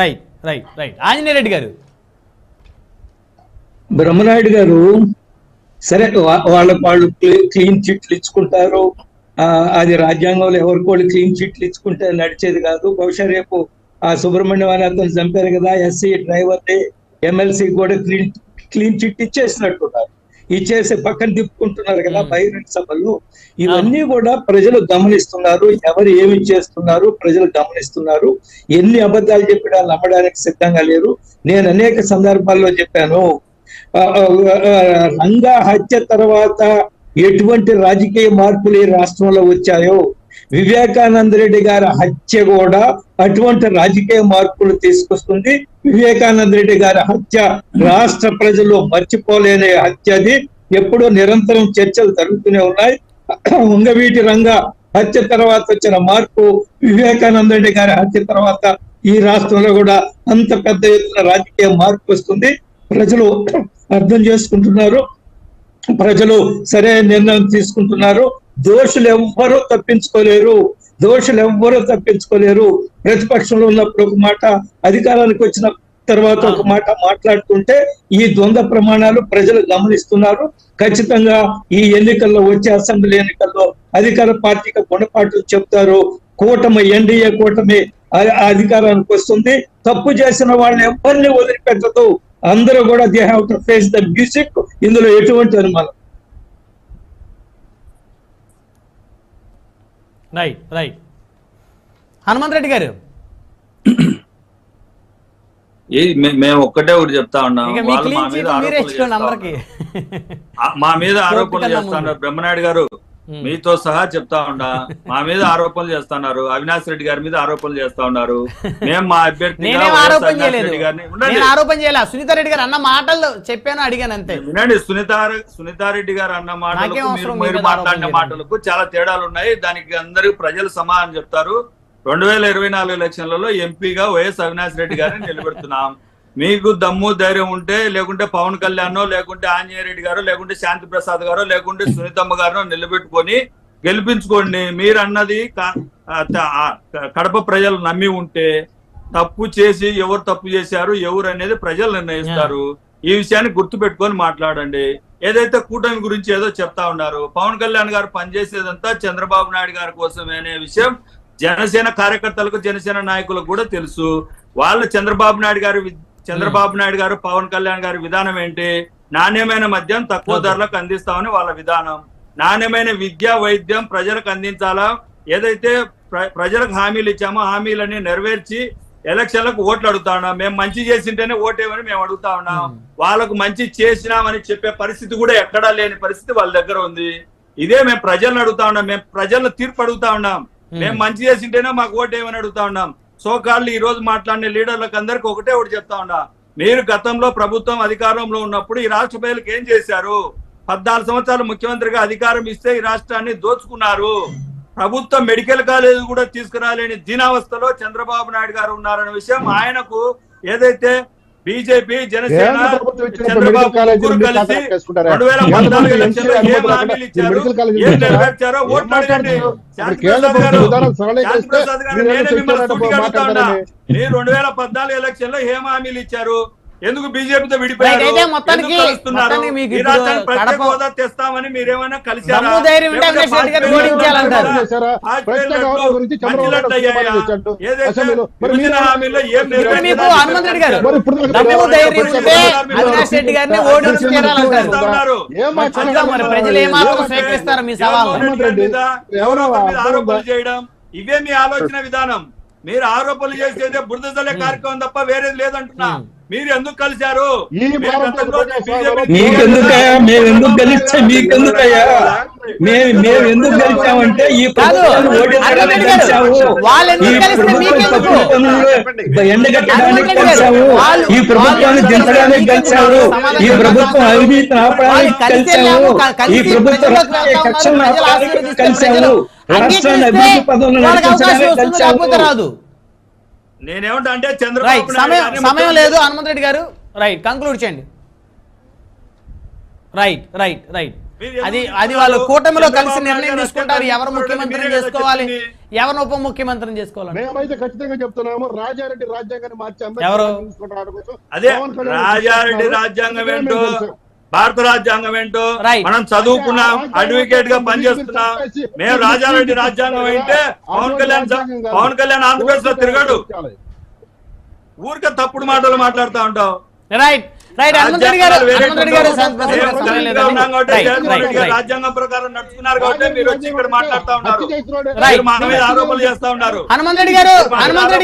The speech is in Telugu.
Right right right Anjaneya Reddy garu. Brahmanaidu garu సరే వాళ్ళకు వాళ్ళు క్లీన్ చిట్లు ఇచ్చుకుంటారు. అది రాజ్యాంగంలో ఎవరికి వాళ్ళు క్లీన్ చిట్లు ఇచ్చుకుంటే నడిచేది కాదు. బహుశా రేపు ఆ సుబ్రహ్మణ్యం అని అతను చంపారు కదా ఎస్సీ డ్రైవర్ ఎమ్మెల్సీ కూడా క్లీన్ క్లీన్ చిట్ ఇచ్చేసినట్టున్నారు ఇచ్చేసి పక్కన తిప్పుకుంటున్నారు కదా. బహిరంగ సభలు ఇవన్నీ కూడా ప్రజలు గమనిస్తున్నారు. ఎవరు ఏమి చేస్తున్నారు? ప్రజలు గమనిస్తున్నారు. ఎన్ని అబద్ధాలు చెప్పినా నమ్మడానికి సిద్ధంగా లేరు. నేను అనేక సందర్భాల్లో చెప్పాను. రంగా హత్య తర్వాత ఎటువంటి రాజకీయ మార్పులు ఈ రాష్ట్రంలో వచ్చాయో వివేకానంద రెడ్డి గారి హత్య కూడా అటువంటి రాజకీయ మార్పులు తీసుకొస్తుంది. వివేకానంద రెడ్డి గారి హత్య రాష్ట్ర ప్రజలు మర్చిపోలేని హత్య అది. ఎప్పుడూ నిరంతరం చర్చలు జరుగుతూనే ఉన్నాయి. ఉంగవీటి రంగ హత్య తర్వాత వచ్చిన మార్పు వివేకానంద రెడ్డి గారి హత్య తర్వాత ఈ రాష్ట్రంలో కూడా అంత పెద్ద ఎత్తున రాజకీయ మార్పు వస్తుంది. ప్రజలు అర్థం చేసుకుంటున్నారు. ప్రజలు సరైన నిర్ణయం తీసుకుంటున్నారు. దోషులు ఎవ్వరూ తప్పించుకోలేరు. దోషులు ఎవ్వరూ తప్పించుకోలేరు. ప్రతిపక్షంలో ఉన్నప్పుడు ఒక మాట అధికారానికి వచ్చిన తర్వాత ఒక మాట మాట్లాడుతుంటే ఈ ద్వంద్వ ప్రమాణాలు ప్రజలు గమనిస్తున్నారు. ఖచ్చితంగా ఈ ఎన్నికల్లో వచ్చే అసెంబ్లీ ఎన్నికల్లో అధికార పార్టీకి గుణపాట్లు చెప్తారు. కూటమి ఎన్డీఏ కూటమి అధికారానికి వస్తుంది. తప్పు చేసిన వాళ్ళని ఎవరిని వదిలిపెట్టదు. అందరూ కూడా they have to face the music ఇందులో ఎటువంటి అనుమానం? రైట్ రైట్ హనుమంత్ రెడ్డి గారు ఏ మే- మేము ఒక్కటే ఒకటి చెప్తా ఉన్నాం మీ వాళ్ళు మా క్లీన్ మీద ఆరోపణలు చేస్తా ఉన్నారు. మా మీద ఆరోపణలు. బ్రహ్మనాయుడు గారు. మీతో సహా చెప్తా ఉండా మా మీద ఆరోపణలు చేస్తున్నారు. అవినాష్ రెడ్డి గారి మీద ఆరోపణలు చేస్తా ఉన్నారు. మేము మా వైఎస్ ఆరోపణ చేయలేదు. సునీత రెడ్డి గారు అన్న మాటలు చెప్పాను అడిగాను అంతే. వినండి సునీత సునీతారెడ్డి గారు అన్న మాటలకు మీరు మాట్లాడిన మాటలకు చాలా తేడాలు ఉన్నాయి. దానికి అందరూ ప్రజలు సమాధానం చెప్తారు. రెండు వేల ఇరవై నాలుగు ఎలక్షన్లలో ఎంపీగా వైఎస్ అవినాష్ రెడ్డి గారిని నిలబెడుతున్నాం. మీకు దమ్ము ధైర్యం ఉంటే లేకుంటే పవన్ కళ్యాణ్ లేకుంటే ఆంజనేయ రెడ్డి గారు లేకుంటే శాంతి ప్రసాద్ గారు లేకుంటే సునీతమ్మ గారు నిలబెట్టుకొని గెలిపించుకోండి. మీరు అన్నది కడప ప్రజలు నమ్మి ఉంటే తప్పు చేసి ఎవరు తప్పు చేశారు ఎవరు అనేది ప్రజలు నిర్ణయిస్తారు. ఈ విషయాన్ని గుర్తు పెట్టుకొని మాట్లాడండి. ఏదైతే కూటమి గురించి ఏదో చెప్తా ఉన్నారు పవన్ కళ్యాణ్ గారు పనిచేసేదంతా చంద్రబాబు నాయుడు గారి కోసమే అనే విషయం జనసేన కార్యకర్తలకు జనసేన నాయకులకు కూడా తెలుసు. వాళ్ళు చంద్రబాబు నాయుడు గారు చంద్రబాబు నాయుడు గారు పవన్ కళ్యాణ్ గారి విధానం ఏంటి? నాణ్యమైన మద్యం తక్కువ ధరలకు అందిస్తామని వాళ్ళ విధానం. నాణ్యమైన విద్య వైద్యం ప్రజలకు అందించాలా? ఏదైతే ప్ర- ప్రజలకు హామీలు ఇచ్చామో హామీలన్నీ నెరవేర్చి ఎలక్షన్లకు ఓట్లు అడుగుతా ఉన్నాం. మేము మంచి చేసింటేనే ఓటేమని మేము అడుగుతా ఉన్నాం. వాళ్ళకు మంచి చేసినామని చెప్పే పరిస్థితి కూడా ఎక్కడా లేని పరిస్థితి వాళ్ళ దగ్గర ఉంది. ఇదే మేము ప్రజలను అడుగుతా ఉన్నాం. మేము ప్రజలను తీర్పు అడుగుతా ఉన్నాం. మేము. మంచి చేసింటేనే మాకు ఓటేమని అడుగుతా ఉన్నాం. సోకాళ్ళు ఈ రోజు మాట్లాడిన లీడర్లకు అందరికి ఒకటే ఒకటి చెప్తా ఉన్నా. మీరు గతంలో ప్రభుత్వం అధికారంలో ఉన్నప్పుడు ఈ రాష్ట్ర ప్రజలకు ఏం చేశారు? పద్నాలుగు సంవత్సరాలు ముఖ్యమంత్రిగా అధికారం ఇస్తే ఈ రాష్ట్రాన్ని దోచుకున్నారు. ప్రభుత్వం మెడికల్ కాలేజ్ కూడా తీసుకురాలేని దీనావస్థలో చంద్రబాబు నాయుడు గారు ఉన్నారనే విషయం ఆయనకు ఏదైతే బీజేపీ జనసేన చంద్రబాబు ముగ్గురు కలిసి? రెండు వేల పద్నాలుగు ఎలక్షన్లో ఏం హామీలు ఇచ్చారు ఏం? నెరవేర్చారో? శాంతి కేంద్ర ప్రసాద్ గారు ప్రభుత్వం విధానం సరళీకరిస్తే శాంతి ప్రసాద్ గారు నేనే మిమ్మల్ని అడుగుతా ఉన్నా. మీరు రెండు వేల పద్నాలుగు ఎలక్షన్లో ఏం హామీలు ఇచ్చారు ఎందుకు బీజేపీతో విడిపోయారు? మొత్తానికి- ప్రత్యేక హోదా తెస్తామని మీరేమైనా కలిసారా ప్రజలు స్వీకరిస్తారు మీ? చేయడం? ఇవే మీ ఆలోచన విధానం. మీరు ఆరోపణలు చేసేదే బురద జల్లే కార్యక్రమం తప్ప వేరేది లేదంటున్నా. మీరు ఎందుకు కలిశారు మీకెందుకయ్యా? మేము ఎందుకు గెలిస్తే మీకెందుకయ్యా మేము ఎందుకు గెలిచామంటే ఈ ఎండగట్టడానికి ఈ ప్రభుత్వాన్ని దించడానికి ఈ ప్రభుత్వం. అవినీతిని ఆపడానికి ఈ ప్రభుత్వం ఆపడానికి రాష్ట్రాన్ని అభివృద్ధి నడిపించడానికి నేనేమంటా అంటే చంద్రబాబు నాయుడు సమయం ముఖ్యమంత్రి- లేదు హనుమంత్ రెడ్డి గారు. రైట్ కంక్లూడ్ చేయండి. రైట్ రైట్ రైట్ అది? అది వాళ్ళు కూటమిలో కలిసి నిర్ణయం తీసుకుంటారు. ఎవరు ముఖ్యమంత్రిని కదా చేసుకోవాలి. ఎవరిని ఉప ముఖ్యమంత్రిని చేసుకోవాలని మేమైతే ఖచ్చితంగా చెప్తున్నాము రాజారెడ్డి రాజ్యాంగాన్ని మార్చి అంబేద్కర్ ఎవరు? అదే రాజారెడ్డి. రాజ్యాంగం ఏంటో. భారత రాజ్యాంగం ఏంటో. మనం చదువుకున్నాం అడ్వకేట్గా పనిచేస్తున్నాం. మేము రాజారెడ్డి రాజ్యాంగం అయితే పవన్ కళ్యాణ్ పవన్ కళ్యాణ్ ఆంధ్రప్రదేశ్లో తిరగడు. ఊరికే తప్పుడు మాటలు మాట్లాడుతూ ఉంటావు. రైట్ రైట్ గారు గారు. రాజ్యాంగం ప్రకారం నడుచుకున్నారు కాబట్టి మీరు వచ్చి ఇక్కడ మాట్లాడుతూ ఉన్నారు. ఆరోపణలు చేస్తా ఉన్నారు. హనుమంత్ రెడ్డి గారు హనుమంత్ రెడ్డి